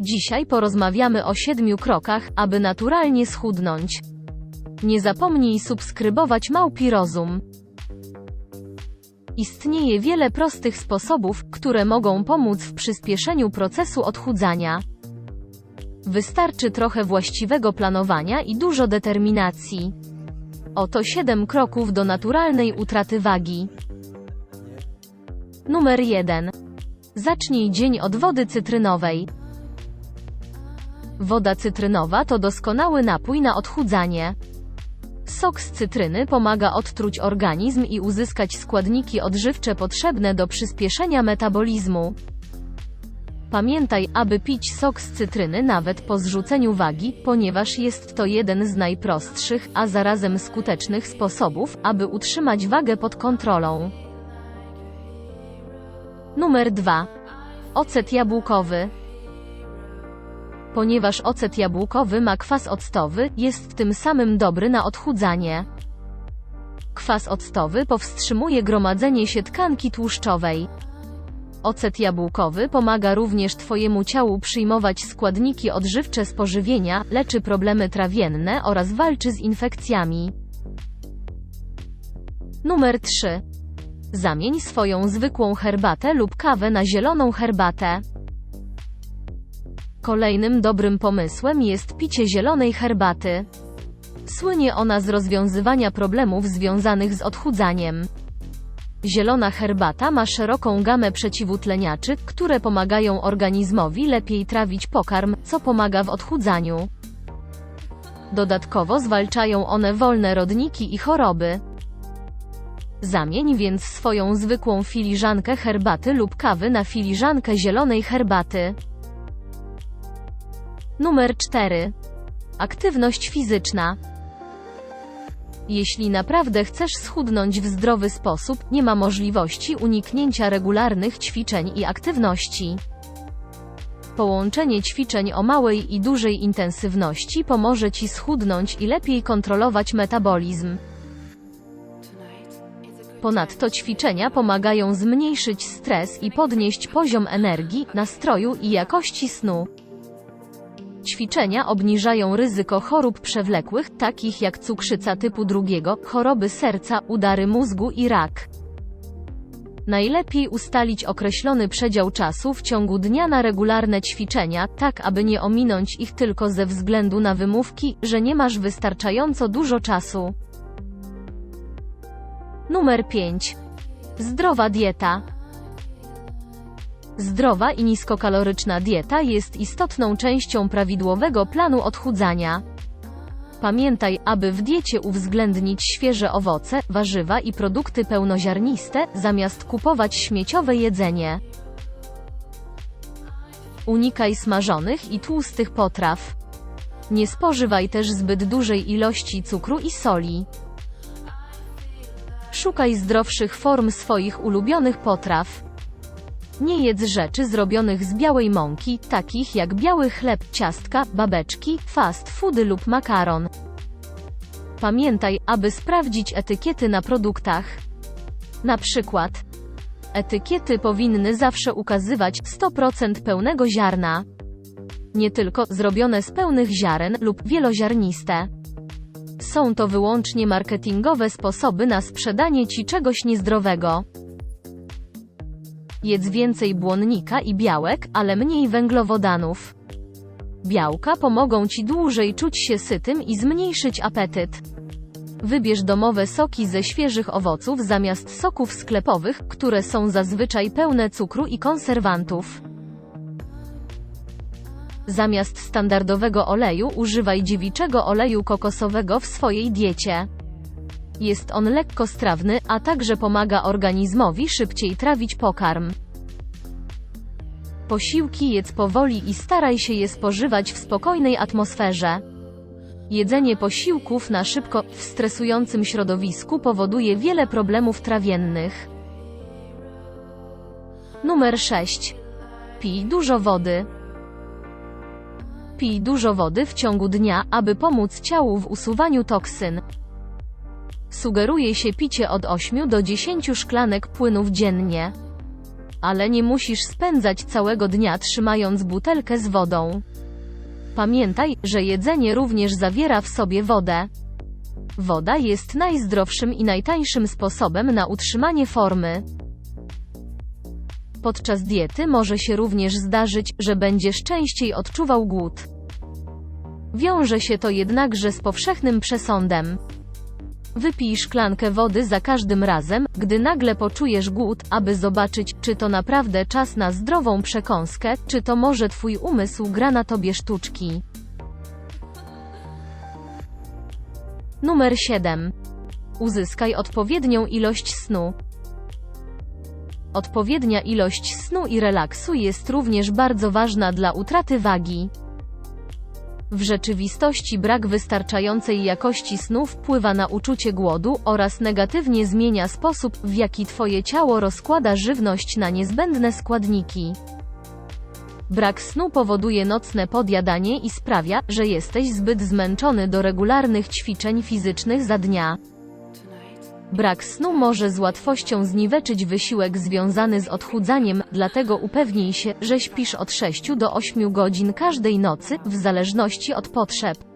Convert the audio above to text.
Dzisiaj porozmawiamy o siedmiu krokach, aby naturalnie schudnąć. Nie zapomnij subskrybować Małpi Rozum. Istnieje wiele prostych sposobów, które mogą pomóc w przyspieszeniu procesu odchudzania. Wystarczy trochę właściwego planowania i dużo determinacji. Oto 7 kroków do naturalnej utraty wagi. Numer 1. Zacznij dzień od wody cytrynowej. Woda cytrynowa to doskonały napój na odchudzanie. Sok z cytryny pomaga odtruć organizm i uzyskać składniki odżywcze potrzebne do przyspieszenia metabolizmu. Pamiętaj, aby pić sok z cytryny nawet po zrzuceniu wagi, ponieważ jest to jeden z najprostszych, a zarazem skutecznych sposobów, aby utrzymać wagę pod kontrolą. Numer 2. Ocet jabłkowy. Ponieważ ocet jabłkowy ma kwas octowy, jest tym samym dobry na odchudzanie. Kwas octowy powstrzymuje gromadzenie się tkanki tłuszczowej. Ocet jabłkowy pomaga również Twojemu ciału przyjmować składniki odżywcze z pożywienia, leczy problemy trawienne oraz walczy z infekcjami. Numer 3. Zamień swoją zwykłą herbatę lub kawę na zieloną herbatę. Kolejnym dobrym pomysłem jest picie zielonej herbaty. Słynie ona z rozwiązywania problemów związanych z odchudzaniem. Zielona herbata ma szeroką gamę przeciwutleniaczy, które pomagają organizmowi lepiej trawić pokarm, co pomaga w odchudzaniu. Dodatkowo zwalczają one wolne rodniki i choroby. Zamień więc swoją zwykłą filiżankę herbaty lub kawy na filiżankę zielonej herbaty. Numer 4. Aktywność fizyczna. Jeśli naprawdę chcesz schudnąć w zdrowy sposób, nie ma możliwości uniknięcia regularnych ćwiczeń i aktywności. Połączenie ćwiczeń o małej i dużej intensywności pomoże Ci schudnąć i lepiej kontrolować metabolizm. Ponadto ćwiczenia pomagają zmniejszyć stres i podnieść poziom energii, nastroju i jakości snu. Ćwiczenia obniżają ryzyko chorób przewlekłych, takich jak cukrzyca typu drugiego, choroby serca, udary mózgu i rak. Najlepiej ustalić określony przedział czasu w ciągu dnia na regularne ćwiczenia, tak aby nie ominąć ich tylko ze względu na wymówki, że nie masz wystarczająco dużo czasu. Numer 5. Zdrowa dieta. Zdrowa i niskokaloryczna dieta jest istotną częścią prawidłowego planu odchudzania. Pamiętaj, aby w diecie uwzględnić świeże owoce, warzywa i produkty pełnoziarniste, zamiast kupować śmieciowe jedzenie. Unikaj smażonych i tłustych potraw. Nie spożywaj też zbyt dużej ilości cukru i soli. Szukaj zdrowszych form swoich ulubionych potraw. Nie jedz rzeczy zrobionych z białej mąki, takich jak biały chleb, ciastka, babeczki, fast foody lub makaron. Pamiętaj, aby sprawdzić etykiety na produktach. Na przykład, etykiety powinny zawsze ukazywać 100% pełnego ziarna. Nie tylko zrobione z pełnych ziaren lub wieloziarniste. Są to wyłącznie marketingowe sposoby na sprzedanie Ci czegoś niezdrowego. Jedz więcej błonnika i białek, ale mniej węglowodanów. Białka pomogą Ci dłużej czuć się sytym i zmniejszyć apetyt. Wybierz domowe soki ze świeżych owoców zamiast soków sklepowych, które są zazwyczaj pełne cukru i konserwantów. Zamiast standardowego oleju używaj dziewiczego oleju kokosowego w swojej diecie. Jest on lekkostrawny, a także pomaga organizmowi szybciej trawić pokarm. Posiłki jedz powoli i staraj się je spożywać w spokojnej atmosferze. Jedzenie posiłków na szybko, w stresującym środowisku powoduje wiele problemów trawiennych. Numer 6. Pij dużo wody. Pij dużo wody w ciągu dnia, aby pomóc ciału w usuwaniu toksyn. Sugeruje się picie od 8 do 10 szklanek płynów dziennie. Ale nie musisz spędzać całego dnia trzymając butelkę z wodą. Pamiętaj, że jedzenie również zawiera w sobie wodę. Woda jest najzdrowszym i najtańszym sposobem na utrzymanie formy. Podczas diety może się również zdarzyć, że będziesz częściej odczuwał głód. Wiąże się to jednakże z powszechnym przesądem. Wypij szklankę wody za każdym razem, gdy nagle poczujesz głód, aby zobaczyć, czy to naprawdę czas na zdrową przekąskę, czy to może twój umysł gra na tobie sztuczki. Numer 7. Uzyskaj odpowiednią ilość snu. Odpowiednia ilość snu i relaksu jest również bardzo ważna dla utraty wagi. W rzeczywistości brak wystarczającej jakości snu wpływa na uczucie głodu oraz negatywnie zmienia sposób, w jaki Twoje ciało rozkłada żywność na niezbędne składniki. Brak snu powoduje nocne podjadanie i sprawia, że jesteś zbyt zmęczony do regularnych ćwiczeń fizycznych za dnia. Brak snu może z łatwością zniweczyć wysiłek związany z odchudzaniem, dlatego upewnij się, że śpisz od 6 do 8 godzin każdej nocy, w zależności od potrzeb.